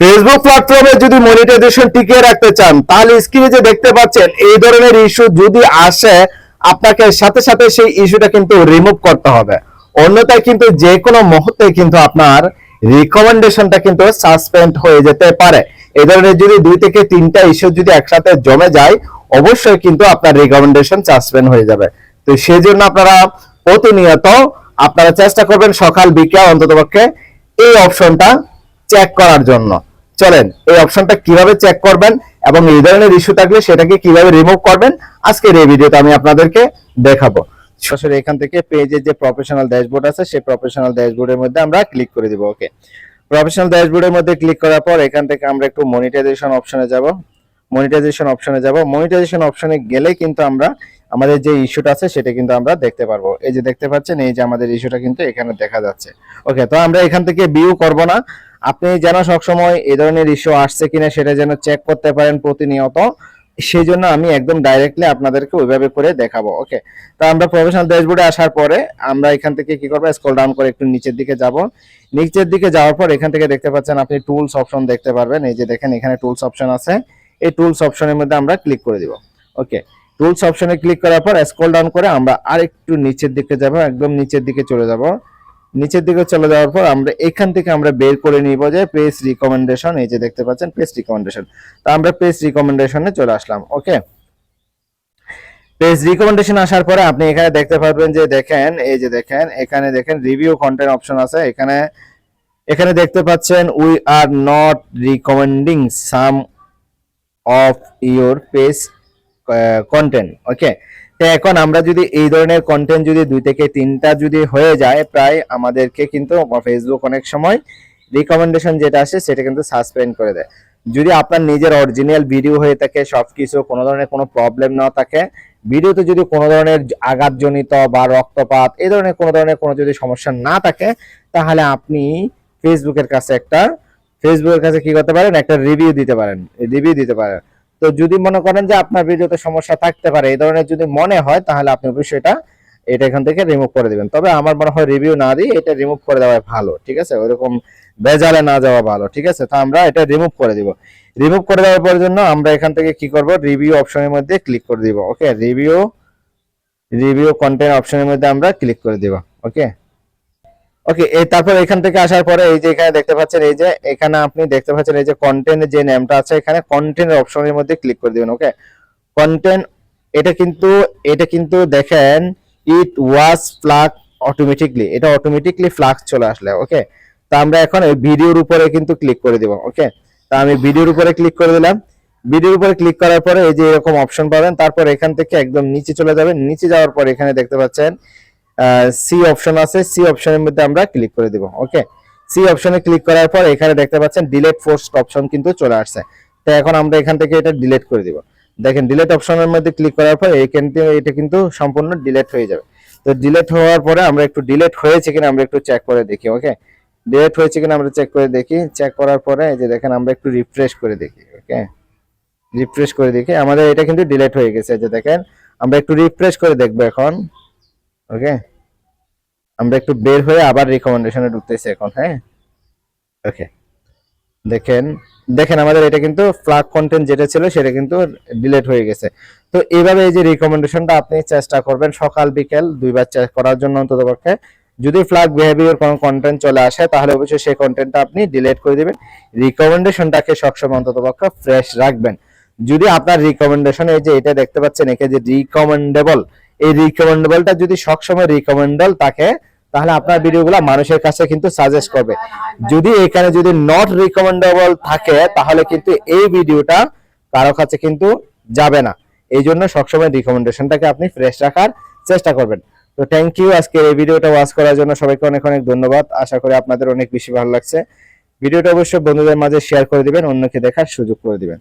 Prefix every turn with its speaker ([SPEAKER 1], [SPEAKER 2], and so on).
[SPEAKER 1] Facebook প্ল্যাটফর্মে যদি monetization টিকিয়ে রাখতে চান, তাহলে স্ক্রিনে যে দেখতে পাচ্ছেন, এই ধরনের ইস্যু যদি আসে, আপনাকে সাথে সাথে সেই ইস্যুটা কিন্তু রিমুভ করতে হবে। অন্যথায় কিন্তু যে কোনো মুহূর্তে কিন্তু আপনার রিকমেন্ডেশনটা কিন্তু সাসপেন্ড হয়ে যেতে পারে। এই ধরনের যদি দুই থেকে তিনটা ইস্যু যদি একসাথে জমে যায়, অবশ্যই কিন্তু আপনার রিকমেন্ডেশন সাসপেন্ড হয়ে যাবে। তো সেই জন্য আপনারা প্রতিনিয়ত আপনারা চেষ্টা করবেন সকাল বিকেল অন্ততপক্ষে এই অপশনটা চেক করার জন্য। চলেন, এই অপশনটা কীভাবে চেক করবেন এবং এই ধরনের ইস্যু থাকলে সেটাকে কীভাবে রিমুভ করবেন, আজকের এই ভিডিওতে আমি আপনাদেরকে দেখাবো। সরাসরি এখান থেকে পেজের যে প্রফেশনাল ড্যাশবোর্ড আছে, সেই প্রফেশনাল ড্যাশবোর্ডের মধ্যে আমরা ক্লিক করে দিব ওকে প্রফেশনাল ড্যাশবোর্ডের মধ্যে ক্লিক করার পর এখান থেকে আমরা একটু মনিটাইজেশন অপশনে যাব। মনিটাইজেশন অপশনে যাব। মনিটাইজেশন অপশনে গেলে কিন্তু আমরা আমাদের যে ইস্যুটা আছে, সেটা কিন্তু আমরা দেখতে পারব। এই যে দেখতে পাচ্ছেন, এই যে আমাদের ইস্যুটা কিন্তু এখানে দেখা যাচ্ছে। ওকে তো আমরা এখান থেকে ভিউ করব না। আপনি যেন সবসময় এই ধরনের ইস্যু আসছে কিনা সেটা যেন চেক করতে পারেন প্রতিনিয়ত সেই জন্য আমি একদম ডাইরেক্টলি আপনাদেরকে ওইভাবে করে দেখাবো ওকে তো আমরা প্রফেশনাল ড্যাশবোর্ডে আসার পরে আমরা এখান থেকে কি করব স্ক্রল ডাউন করে একটু নিচের দিকে যাব। নিচের দিকে যাওয়ার পর এখান থেকে দেখতে পাচ্ছেন আপনি টুলস অপশন দেখতে পারবেন, এই যে দেখেন এখানে টুলস অপশন আছে। এই টুলস অপশনের মধ্যে আমরা ক্লিক করে দিব ওকে টুলস অপশনে ক্লিক করার পর স্ক্রল ডাউন করে আমরা আরেকটু নিচের দিকে যাব, একদম নিচের দিকে চলে যাব। নিচের দিকে চলে যাওয়ার পর আমরা এখান থেকে আমরা বের করে নিব যে পেজ রিকমেন্ডেশন এই যে দেখতে পাচ্ছেন পেজ রিকমেন্ডেশন তো আমরা পেজ রিকমেন্ডেশনে চলে আসলাম ওকে পেজ রিকমেন্ডেশন আসার পরে আপনি এখানে দেখতে পারবেন যে দেখেন, এই যে দেখেন, এখানে দেখেন রিভিউ কন্টেন্ট অপশন আছে। এখানে এখানে দেখতে পাচ্ছেন we are not recommending some of your page content okay তো এখন আমরা যদি এই ধরনের কন্টেন্ট যদি দুই থেকে তিনটা যদি হয়ে যায়, প্রায় আমাদেরকে কিন্তু ফেসবুক অনেক সময় রিকমেন্ডেশন যেটা আসে সেটা কিন্তু সাসপেন্ড করে দেয়। যদি আপনার নিজের অরিজিনাল ভিডিও হয়ে থাকে সব কিছু কোনো ধরনের কোনো প্রবলেম না থাকে ভিডিওতে যদি কোনো ধরনের আঘাতজনিত বা রক্তপাত, এই ধরনের কোনো ধরনের কোনো যদি সমস্যা না থাকে, তাহলে আপনি ফেসবুকের কাছে একটা ফেসবুকের কাছে কি করতে পারেন? একটা রিভিউ দিতে পারেন রিভিউ দিতে পারেন। তো যদি মনে করেন যে আপনার ভিডিওতে সমস্যা থাকতে পারে, এই ধরনের যদি মনে হয়, তাহলে আপনি অবশ্যই এটা এটা এখান থেকে রিমুভ করে দিবেন। তবে আমার মনে হয় রিভিউ না দিয়ে এটা রিমুভ করে দেওয়া ভালো, ঠিক আছে? ওইরকম বেজালে না যাওয়া ভালো, ঠিক আছে? তো আমরা এটা রিমুভ করে দিব। রিমুভ করে দেওয়ার পর জন্য আমরা এখান থেকে কি করব? রিভিউ অপশনের মধ্যে ক্লিক করে দিব ওকে রিভিউ রিভিউ কন্টেন্ট অপশনের মধ্যে আমরা ক্লিক করে দিব ওকে ওকে তারপর এখান থেকে আসার পরে এই যে এখানে দেখতে পাচ্ছেন, এই যে এখানে আপনি দেখতে পাচ্ছেন, এই যে কন্টেন্টের যে নেমটা আছে, এখানে কন্টেন্টের অপশনের মধ্যে ক্লিক করে দিবেন ওকে কন্টেন্ট এটা কিন্তু এটা কিন্তু দেখেন ইট ওয়াজ ফ্লাগ অটোমেটিকলি এটা অটোমেটিকলি ফ্লাগ চলে আসলে ওকে তা আমরা এখন এই ভিডিওর উপরে কিন্তু ক্লিক করে দিব ওকে তা আমি ভিডিওর উপরে ক্লিক করে দিলাম ভিডিওর উপরে ক্লিক করার পরে এই যে এরকম অপশন পাবেন, তারপর এখান থেকে একদম নিচে চলে যাবেন, নিচে যাওয়ার পর এখানে দেখতে পাচ্ছেন সি অপশন আছে সি অপশনের মধ্যে আমরা ক্লিক করে দিব ওকে সি অপশনে ক্লিক করার পর এখানে দেখতে পাচ্ছেন ডিলেট ফোর্সড অপশন কিন্তু চলে আসছে। তো এখন আমরা এখান থেকে এটা ডিলেট করে দিব। দেখেন ডিলেট অপশনের মধ্যে ক্লিক করার পর এখান থেকে এটা কিন্তু সম্পূর্ণ ডিলেট হয়ে যাবে। তো ডিলেট হওয়ার পরে আমরা একটু ডিলেট হয়েছে কিনা আমরা একটু চেক করে দেখি ওকে ডিলেট হয়েছে কিনা আমরা চেক করে দেখি। চেক করার পরে যে দেখেন আমরা একটু রিফ্রেশ করে দেখি ওকে রিফ্রেশ করে দেখি। আমাদের এটা কিন্তু ডিলেট হয়ে গেছে যে দেখেন। আমরা একটু রিফ্রেশ করে দেখব এখন। ওকে আমরা একটু বের হয়ে আবার রিকমেন্ডেশনে ঢুকতেছি এখন হ্যাঁ? ওকে দেখেন দেখেন আমাদের এটা কিন্তু ফ্লাগ কন্টেন্ট যেটা ছিল সেটা কিন্তু ডিলিট হয়ে গেছে। তো এইভাবে এই যে রিকমেন্ডেশনটা আপনি চেষ্টা করবেন সকাল, বিকেল দুইবার চেক করার জন্য অন্তত পক্ষে। যদি ফ্লাগ বিহেভিয়ার কোনো কন্টেন্ট চলে আসে, তাহলে অবশ্যই সেই কন্টেন্টটা আপনি ডিলিট করে দিবেন। রিকমেন্ডেশনটাকে সবসময় অন্তত পক্ষে ফ্রেশ রাখবেন। যদি আপনার রিকমেন্ডেশন এই যে এটা দেখতে পাচ্ছেন, একে যে রিকমেন্ডেবল এই রিকমেন্ডেবলটা যদি সবসময় রিকমেন্ডেবল থাকে, তাহলে আপনার ভিডিওগুলো মানুষের কাছে কিন্তু সাজেস্ট করবে। যদি এখানে যদি নট রিকমেন্ডেবল থাকে, তাহলে কিন্তু এই ভিডিওটা কারও কাছে কিন্তু যাবে না। এই জন্য সবসময় রিকমেন্ডেশনটাকে আপনি ফ্রেশ রাখার চেষ্টা করবেন। তো থ্যাংক ইউ আজকে এই ভিডিওটা ওয়াচ করার জন্য। সবাইকে অনেক অনেক ধন্যবাদ। আশা করি আপনাদের অনেক বেশি ভালো লাগছে। ভিডিওটা অবশ্যই বন্ধুদের মাঝে শেয়ার করে দিবেন, অন্যকে দেখার সুযোগ করে দিবেন।